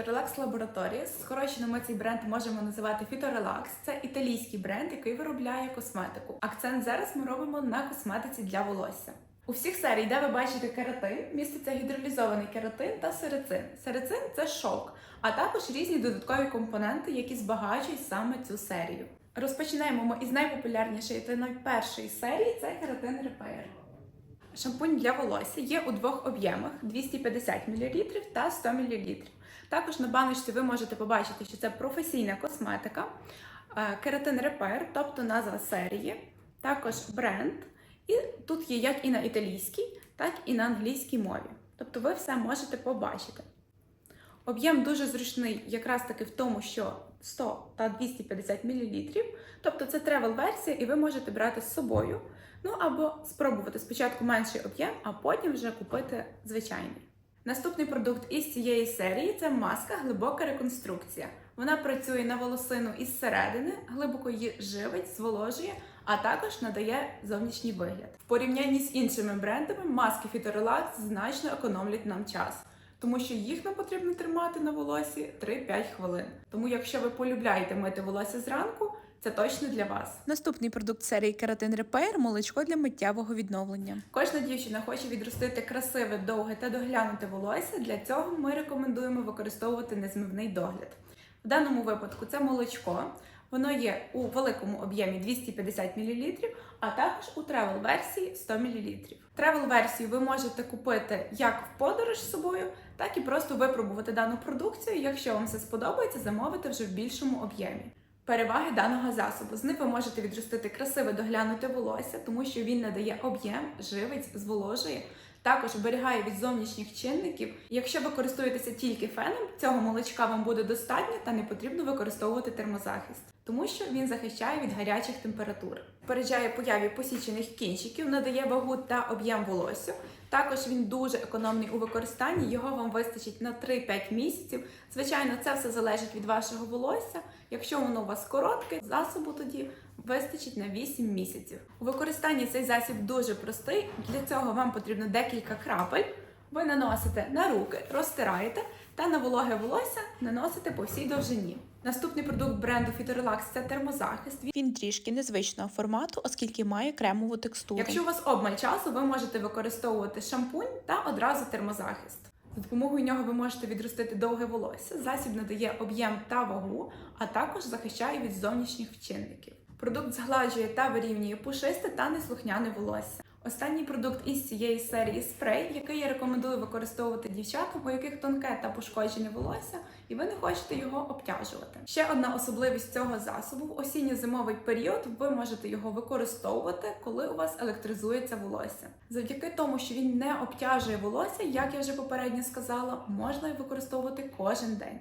Фіторелакс Лабораторія. Скорочено ми цей бренд можемо називати Фіторелакс. Це італійський бренд, який виробляє косметику. Акцент зараз ми робимо на косметиці для волосся. У всіх серій, де ви бачите кератин, міститься гідролізований кератин та серицин. Серицин це шовк, а також різні додаткові компоненти, які збагачують саме цю серію. Розпочинаємо ми із найпопулярнішої та найпершої серії це кератин Repair. Шампунь для волосся є у двох об'ємах 250 мл та 100 мл. Також на баночці ви можете побачити, що це професійна косметика, е, кератин Repair, тобто назва серії, також бренд. І тут є як і на італійській, так і на англійській мові. Тобто ви все можете побачити. Об'єм дуже зручний, якраз таки в тому, що 100 та 250 мл. Тобто це тревел-версія, і ви можете брати з собою. Ну або спробувати спочатку менший об'єм, а потім вже купити звичайний. Наступний продукт із цієї серії це маска глибока реконструкція. Вона працює на волосину із середини, глибоко її живить, зволожує, а також надає зовнішній вигляд. В порівнянні з іншими брендами маски Фіторелакс значно економлять нам час. Тому що їх нам потрібно тримати на волосі 3-5 хвилин. Тому, якщо ви полюбляєте мити волосся зранку, це точно для вас. Наступний продукт серії Keratin Repair – молочко для миттєвого відновлення. Кожна дівчина хоче відростити красиве, довге та доглянуте волосся. Для цього ми рекомендуємо використовувати незмивний догляд. В даному випадку це молочко. Воно є у великому об'ємі 250 мл, а також у тревел-версії 100 мл. Тревел-версію ви можете купити як в подорож з собою, так і просто випробувати дану продукцію. Якщо вам все сподобається, замовити вже в більшому об'ємі. Переваги даного засобу. З них ви можете відростити красиве доглянуте волосся, тому що він надає об'єм, живить, зволожує. Також оберігає від зовнішніх чинників. Якщо ви користуєтеся тільки феном, цього молочка вам буде достатньо та не потрібно використовувати термозахист, тому що він захищає від гарячих температур. Переджає появі посічених кінчиків, надає вагу та об'єм волосся. Також він дуже економний у використанні, його вам вистачить на 3-5 місяців. Звичайно, це все залежить від вашого волосся. Якщо воно у вас коротке, засобу тоді вистачить на 8 місяців. У використанні цей засіб дуже простий. Для цього вам потрібно декілька крапель. Ви наносите на руки, розтираєте та на вологе волосся наносите по всій довжині. Наступний продукт бренду Фіторелакс це термозахист. Він трішки незвичного формату, оскільки має кремову текстуру. Якщо у вас обмаль часу, ви можете використовувати шампунь та одразу термозахист. За допомогою нього ви можете відростити довге волосся. Засіб надає об'єм та вагу, а також захищає від зовнішніх вчинників. Продукт згладжує та вирівнює пушисте та неслухняне волосся. Останній продукт із цієї серії спрей, який я рекомендую використовувати дівчатам, у яких тонке та пошкоджене волосся, і ви не хочете його обтяжувати. Ще одна особливість цього засобу: в осінньо-зимовий період ви можете його використовувати, коли у вас електризується волосся. Завдяки тому, що він не обтяжує волосся, як я вже попередньо сказала, можна використовувати кожен день.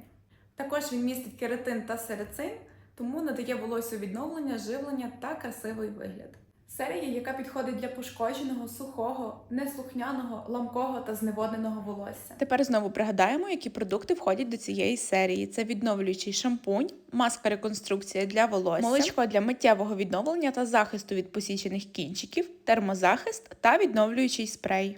Також він містить кератин та серицин, тому надає волосю відновлення, живлення та красивий вигляд. Серія, яка підходить для пошкодженого, сухого, неслухняного, ламкого та зневодненого волосся. Тепер знову пригадаємо, які продукти входять до цієї серії: це відновлюючий шампунь, маска реконструкція для волосся, молочко для миттєвого відновлення та захисту від посічених кінчиків, термозахист та відновлюючий спрей.